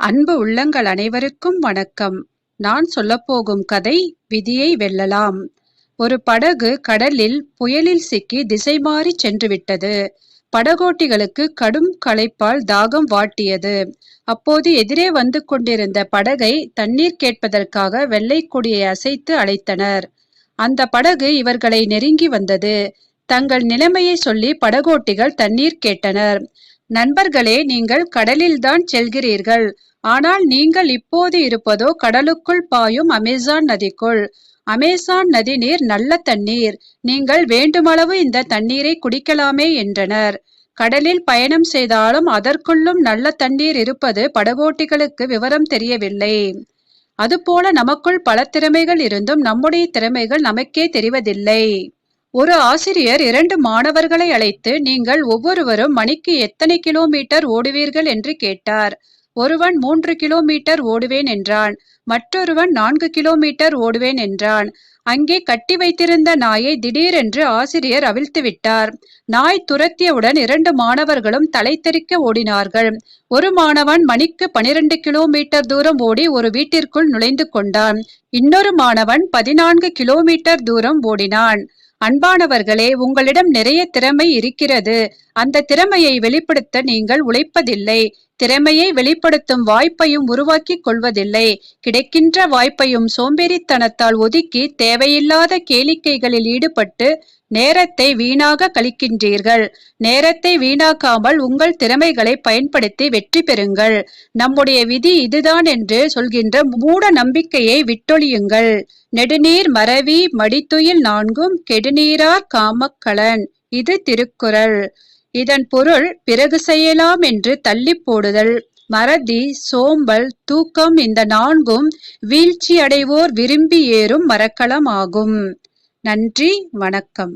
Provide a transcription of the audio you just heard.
அன்பு உள்ளங்கள் அனைவருக்கும் வணக்கம். நான் சொல்லப்போகும் கதை விதியை வெல்லலாம். ஒரு படகு கடலில் புயலில் சிக்கி திசை மாறி சென்று விட்டது படகோட்டிகளுக்கு கடும் களைப்பால் தாகம் வாட்டியது. அப்போது எதிரே வந்து கொண்டிருந்த படகை தண்ணீர் கேட்பதற்காக வெள்ளை கொடியை அசைத்து அழைத்தனர். அந்த படகு இவர்களை நெருங்கி வந்தது. தங்கள் நிலைமையை சொல்லி படகோட்டிகள் தண்ணீர் கேட்டனர். நண்பர்களே நீங்கள் கடலில்தான் செல்கிறீர்கள். ஆனால் நீங்கள் இப்போது இருப்பதோ கடலுக்குள் பாயும் அமேசான் நதிக்குள். அமேசான் நதி நீர் நல்ல தண்ணீர். நீங்கள் வேண்டுமளவு இந்த தண்ணீரை குடிக்கலாமே என்றனர். கடலில் பயணம் செய்தாலும் அதற்குள்ளும் நல்ல தண்ணீர் இருப்பது படகோட்டிகளுக்கு விவரம் தெரியவில்லை. அதுபோல நமக்குள் பல திறமைகள் இருந்தும் நம்முடைய திறமைகள் நமக்கே தெரிவதில்லை. ஒரு ஆசிரியர் இரண்டு மாணவர்களை அழைத்து நீங்கள் ஒவ்வொருவரும் மணிக்கு எத்தனை கிலோமீட்டர் ஓடுவீர்கள் என்று கேட்டார். ஒருவன் மூன்று கிலோமீட்டர் ஓடுவேன் என்றான். மற்றொருவன் நான்கு கிலோமீட்டர் ஓடுவேன் என்றான். அங்கே கட்டி வைத்திருந்த நாயை திடீரென்று ஆசிரியர் அவிழ்த்து விட்டார். நாய் துரத்தியவுடன் இரண்டு மாணவர்களும் தலை தெறிக்க ஓடினார்கள். ஒரு மாணவன் மணிக்கு பனிரெண்டு கிலோமீட்டர் தூரம் ஓடி ஒரு வீட்டிற்குள் நுழைந்து கொண்டான். இன்னொரு மாணவன் பதினான்கு கிலோமீட்டர் தூரம் ஓடினான். அன்பானவர்களே உங்களிடம் நிறைய திறமை இருக்கிறது. அந்த திறமையை வெளிப்படுத்த நீங்கள் உழைப்பதில்லை. திறமையை வெளிப்படுத்தும் வாய்ப்பையும் உருவாக்கி கொள்வதில்லை. கிடைக்கின்ற வாய்ப்பையும் சோம்பேறித்தனத்தால் ஒதுக்கி தேவையில்லாத கேளிக்கைகளில் ஈடுபட்டு நேரத்தை வீணாக கழிக்கின்றீர்கள். நேரத்தை வீணாக்காமல் உங்கள் திறமைகளை பயன்படுத்தி வெற்றி பெறுங்கள். நம்முடைய விதி இதுதான் என்று சொல்கின்ற மூட நம்பிக்கையை விட்டொழியுங்கள். நெடுநீர் மறவி மடித்துயில் நான்கும் கெடுநீரார் காமக்கலன் இது திருக்குறள். இதன் பொருள் பிறகு செய்யலாம் என்று தள்ளி போடுதல். மறதி சோம்பல் தூக்கம் இந்த நான்கும் வீழ்ச்சி அடைவோர் விரும்பி ஏறும் மரக்களமாகும் நன்றி வணக்கம்.